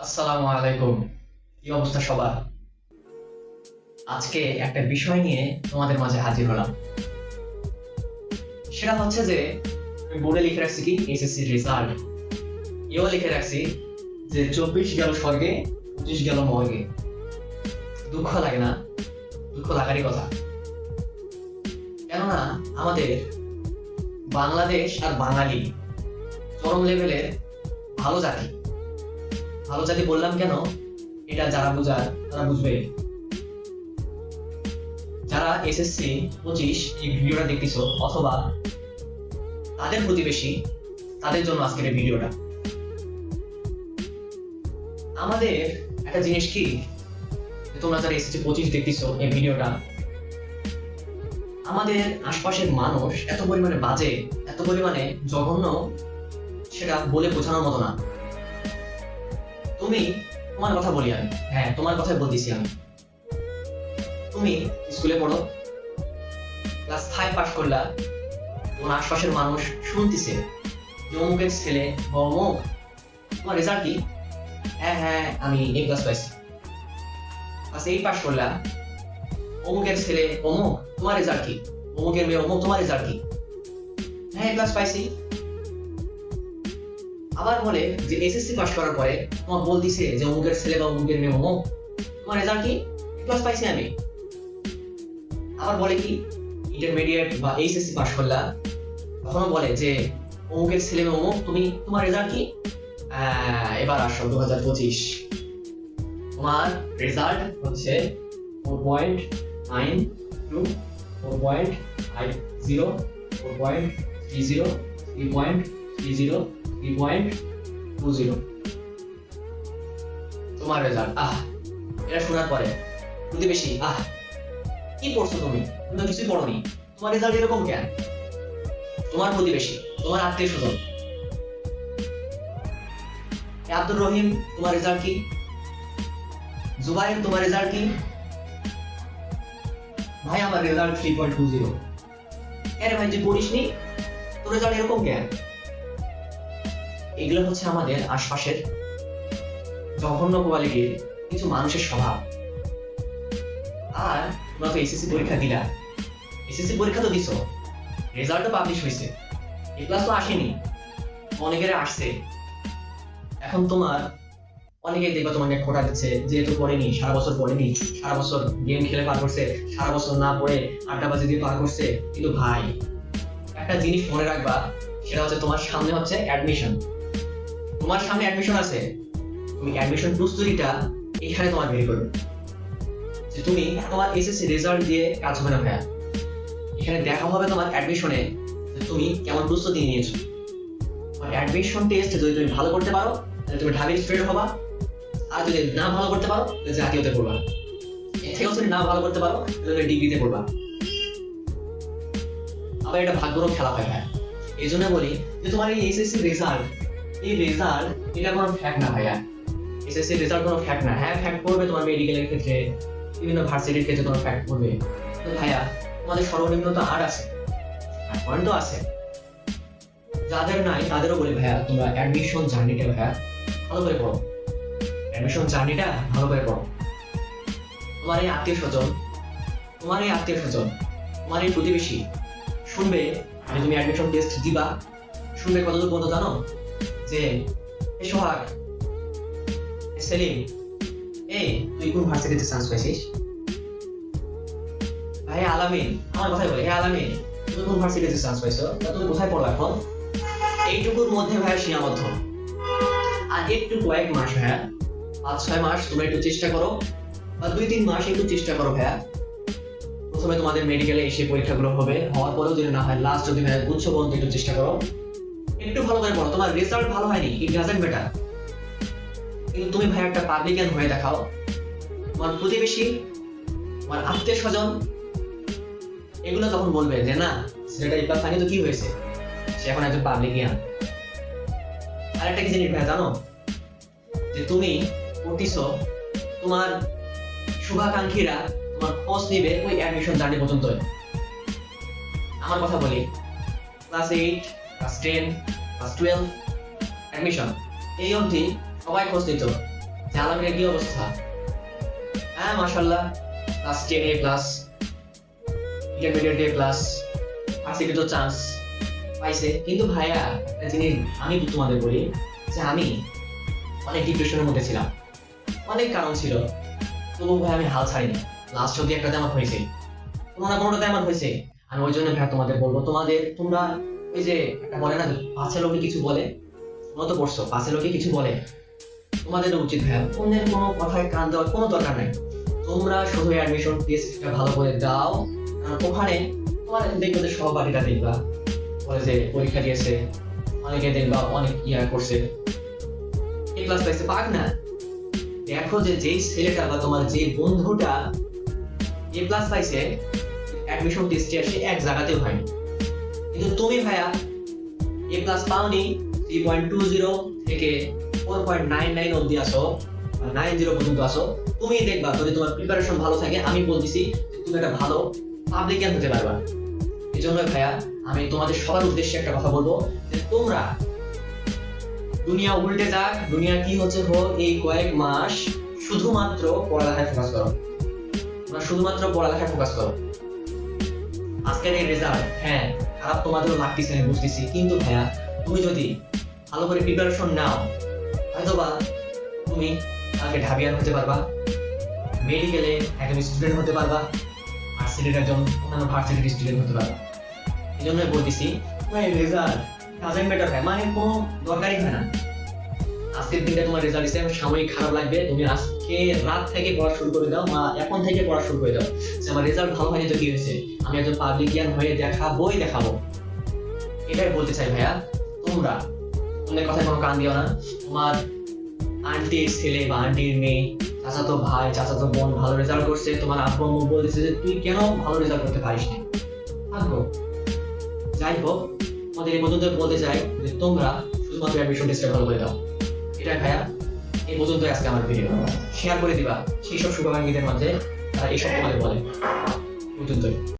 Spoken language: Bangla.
আসসালামু আলাইকুম। কি অবস্থা সবার? আজকে একটা বিষয় নিয়ে তোমাদের মাঝে হাজির হলাম। সেটা হচ্ছে যে, আমি বোর্ডে লিখে রাখছি কি? এসএসসি রেজাল্ট এও লিখে রাখছি যে, চব্বিশ গেল স্বর্গে, পঁচিশ গেল মর্গে। দুঃখ লাগে না? দুঃখ লাগারই কথা। কেননা, আমাদের বাংলাদেশ আর বাঙালি চরম লেভেলের ভালো জাতি। ভালো জাতি বললাম কেন? এটা যারা বোঝার, তারা বুঝবে। যারা এসএসসি পঁচিশ এই ভিডিওটা দেখতেছো, অথবা তাদের প্রতিবেশী, তাদের জন্য আজকের এই ভিডিওটা। আমাদের একটা জিনিস কি? তোমরা যারা এসএসসি পঁচিশ দেখতেছো এই ভিডিওটা, আমাদের আশপাশের মানুষ এত পরিমাণে বাজে, এত পরিমাণে জঘন্য, সেটা বলে বোঝানোর মতো না। তুমি তোমার কথা বলি আমি। হ্যাঁ। তোমার কথাই বলতেছি আমি। তুমি স্কুলে পড়ো ক্লাস ফাইভ পাস করলা তোমার আশপাশের মানুষ শুনতেছে যে অমুকের ছেলে বা অমুক। তোমার রেজাল্ট কি? হ্যাঁ হ্যাঁ আমি এ ক্লাস পাইছি। ক্লাস এইট পাস করলা অমুকের ছেলে অমুক তোমার রেজাল্ট কি? অমুকের মেয়ে অমুক তোমার রেজাল্ট কি? হ্যাঁ এ ক্লাস পাইছি। আবার বলে যে এসএসসি পাস করার পরে তোমার বলতিছে যে অমুকের ছেলে বা অমুকের মেয়ে অমুক। তোমার রেজাল্ট কি? ক্লাস পাইছি আমি। আবার বলে কি? ইন্টারমিডিয়েট বা এইচএসসি পাস করলা। তখনও বলে যে অমুকের ছেলে মেয়ে অমুক, তুমি, তোমার রেজাল্ট কি? এবার আসো দু হাজার পঁচিশ। তোমার রেজাল্ট হচ্ছে four point nine two four point five zero four point three zero three point three zero three point two zero তোমার রেজাল্ট আহ, এটা শোনার পরে প্রতিবেশী, আহ, কি পড়ছো তুমি? তুমি কিছুই পড়োনি। তোমার রেজাল্ট এরকম কেন? তোমার প্রতিবেশী, তোমার আত্মীয় স্বজন আব্দুর রহিম, তোমার রেজাল্ট কি? জুবাইর, তোমার রেজাল্ট কি? ভাই, আমার result three point two zero কেন ভাই, তুই পড়িসনি? তোর রেজাল্ট এরকম কেন? এগুলো হচ্ছে আমাদের আশপাশের জঘন্য কোয়ালিটির কিছু মানুষের স্বভাব। আর তোমরা তো এসএসসি পরীক্ষা দিলা। এসএসসি পরীক্ষা তো দিছো। রেজাল্টও পাবলিশ হয়েছে এ ক্লাস তো আসেনি। অনেকের আসছে। এখন তোমার অনেকেই দেখবা তোমাকে খোটা দিচ্ছে, যেহেতু পড়েনি, সারা বছর পড়েনি, সারা বছর গেম খেলে পার করছে, সারা বছর না পড়ে আড্ডা আড্ডাবাজি দিয়ে পার করছে। কিন্তু ভাই, একটা জিনিস মনে রাখবা, সেটা হচ্ছে তোমার সামনে হচ্ছে অ্যাডমিশন তোমার সামনে অ্যাডমিশন আছে। তুমি অ্যাডমিশন প্রস্তুতিটা এখানে তোমার বের করবে। যে তুমি তোমার এসএসসি রেজাল্ট দিয়ে কাজ হবে না ভাইয়া। এখানে দেখা হবে তোমার অ্যাডমিশনে যে তুমি কেমন প্রস্তুতি নিয়েছো। তোমার অ্যাডমিশন টেস্ট যদি তুমি ভালো করতে পারো, তাহলে তুমি ঢাবির স্টুডেন্ট হবা। আর যদি না ভালো করতে পারো, তাহলে জাতীয়তে পড়বা। এর যদি না ভালো করতে পারো, তাহলে ডিগ্রিতে পড়বা। আবার এটা ভাগ্যরও খেলা হয় ভাইয়া। এই জন্য বলি যে তোমার এই এসএসসি রেজাল্ট এই রেজাল্ট এটা কোনো ফ্যাক্ট না ভাইয়া। এসএসসি রেজাল্ট কোনো ফ্যাক্ট না। হ্যাঁ ফ্যাক্ট করবে তোমার মেডিকেলের ক্ষেত্রে, বিভিন্ন ভার্সিটির ক্ষেত্রে তোমার ফ্যাক্ট করবে তো ভাইয়া, তোমাদের সর্বনিম্ন তো আট আছে। আট পয়েন্ট তো আছে। যাদের নাই, তাদেরও বলি ভাইয়া, তোমরা অ্যাডমিশন জার্নিটা ভাইয়া, ভালো করে পড়ো। অ্যাডমিশন জার্নিটা ভালো করে পড়ো। তোমার এই আত্মীয় স্বজন, তোমার এই আত্মীয় স্বজন, তোমার এই প্রতিবেশী, শুনবে তুমি অ্যাডমিশন টেস্ট দিবা। শুনবে কতদূর পর্যন্ত জানো? যে, এ সোহাগ সেলিম এই তুই কোন ভার্সিটিতে চান্স পেয়েছিস ভাই, আলামিন, আমার কথাই বলে হে আলামিন, তুমি কোন ভার্সিটিতে চান্স পাইছো? তা তুমি কোথায় পড়ো এখন? এইটুকুর মধ্যে ভাই সীমাবদ্ধ। আর একটু কয়েক মাস, ভাইয়া। পাঁচ, ছয় মাস তোমরা একটু চেষ্টা করো। বা দুই, তিন মাস একটু চেষ্টা করো, ভাইয়া। প্রথমে তোমাদের মেডিকেলে এসে পরীক্ষাগুলো হবে। হওয়ার পরেও যদি না হয় লাস্ট যদি ভাইয়া গুচ্ছ পর্যন্ত একটু চেষ্টা করো। একটু ভালো করে পড়ো, তোমার রেজাল্ট ভালো হয়নি ইট ডাজেন্ট ম্যাটার কিন্তু তুমি ভাই একটা পাবলিকান হয়ে দেখাও। তোমার প্রতিবেশী, তোমার আত্মীয় স্বজন এগুলো তখন বলবে যে, না, ছেলেটা ইপাস ফানি তো কি হয়েছে? সে এখন একজন পাবলিকিয়ান আর একটা কি জিনিস ভাই, জানো? যে তুমি পড়তিছো, তোমার শুভাকাঙ্ক্ষীরা তোমার খোঁজ নিবে ওই অ্যাডমিশন জার্নি পর্যন্ত আমার কথা বলি class eight class ten class twelve admission এই অবধি সবাই যে আলমের কি অবস্থা। হ্যাঁ মাশাল্লাহ ক্লাস তো চান্স পাইছে। কিন্তু ভাইয়া, একটা জিনিস আমি তোমাদের বলি, যে আমি অনেক ডিপ্রেশনের মধ্যে ছিলাম। অনেক কারণ ছিল। তবু ভাই, আমি হাল ছাড়িনি। লাস্ট অব্দি একটাতে আমার হয়েছে। কোনো না কোনোটাতে আমার হয়েছে। আমি ওই জন্য ভাই তোমাদের বলব, তোমাদের, তোমরা ওই যে একটা বলে না পাঁচে লোকে কিছু বলে তোমরা তো পড়ছো পাঁচে লোকে কিছু বলে। তোমাদের উচিত, ভাইয়া। অন্যের কোনো কথায় কান দেওয়ার কোনো দরকার নাই। তোমরা শুধু অ্যাডমিশন টেস্টটা ভালো করে দাও। কারণ ওখানে তোমার দেখবে যে সহপাঠীরা দেখবা। কলেজে পরীক্ষা দিয়েছে, অনেকে দেখবা অনেক ইয়া করছে। এ ক্লাস পাইছে পাক না। দেখো যে যেই ছেলেটা বা তোমার যে বন্ধুটা এ প্লাস পাইছে অ্যাডমিশন টেস্টে আসে এক জায়গাতেও হয়নি কিন্তু তুমি ভাইয়া এ প্লাস পাওনি থ্রি পয়েন্ট টু জিরো থেকে ফোর পয়েন্ট নাইন নাইন অব্দি আসো নাইন জিরো পর্যন্ত আসো তুমি দেখবা যদি তোমার প্রিপারেশন ভালো থাকে, আমি বলতেছি তুমি একটা ভালো পাবলিকান হতে পারবা। এই জন্য ভাইয়া, আমি তোমাদের সবার উদ্দেশ্যে একটা কথা বলব যে তোমরা দুনিয়া উল্টে যাক, দুনিয়া কি হচ্ছে হোক এই কয়েক মাস শুধুমাত্র পড়ালেখায় ফোকাস করো। তোমরা শুধুমাত্র পড়ালেখায় ফোকাস করো। আজকের এই রেজাল্ট হ্যাঁ খারাপ তোমাদেরও লাগতেছে, আমি বুঝতেছি। কিন্তু ভাইয়া, তুমি যদি ভালো করে প্রিপারেশন নাও, হয়তোবা তুমি কালকে ঢাবিয়ান হতে পারবা মেডিকেলে একজন স্টুডেন্ট হতে পারবা ভার্সিটির একজন অন্যান্য ভার্সিটির স্টুডেন্ট হতে পারবা। এই জন্য বলতেছি, তোমার রেজাল্ট ডাজেন্ট ম্যাটার হয় মানে কোনো দরকারই হয় না। আজকের দিনটা তোমার রেজাল্ট হিসেবে সাময়িক খারাপ লাগবে। তুমি আজকে রাত থেকে পড়া শুরু করে দাও বা এখন থেকে পড়া শুরু করে দাও। যে আমার রেজাল্ট ভালো হয়নি তো কি হয়েছে? আমি একজন পাবলিকিয়ান হয়ে দেখাবোই দেখাবো। এটাই বলতে চাই ভাইয়া, তোমরা। অন্যের কথায় কোনো কান দিও না। তোমার আন্টির ছেলে বা আন্টির মেয়ে, চাচাতো ভাই, চাচাতো বোন ভালো রেজাল্ট করছে। তোমার আব্বু আম্মু বলতেছে যে, তুই কেন ভালো রেজাল্ট করতে পারিস না? থাকব যাই হোক, তোমাদের এই পর্যন্ত বলতে চাই যে তোমরা শুধুমাত্র অ্যাডমিশন টেস্টটা ভালো করে দাও। এটাই ভাইয়া এই পর্যন্ত আজকে আমার ভিডিও শেয়ার করে দিবা, সেই সব শুভাকাঙ্ক্ষীদের মাঝে, তারা এইসব তোমাদের বলে। পর্যন্তই।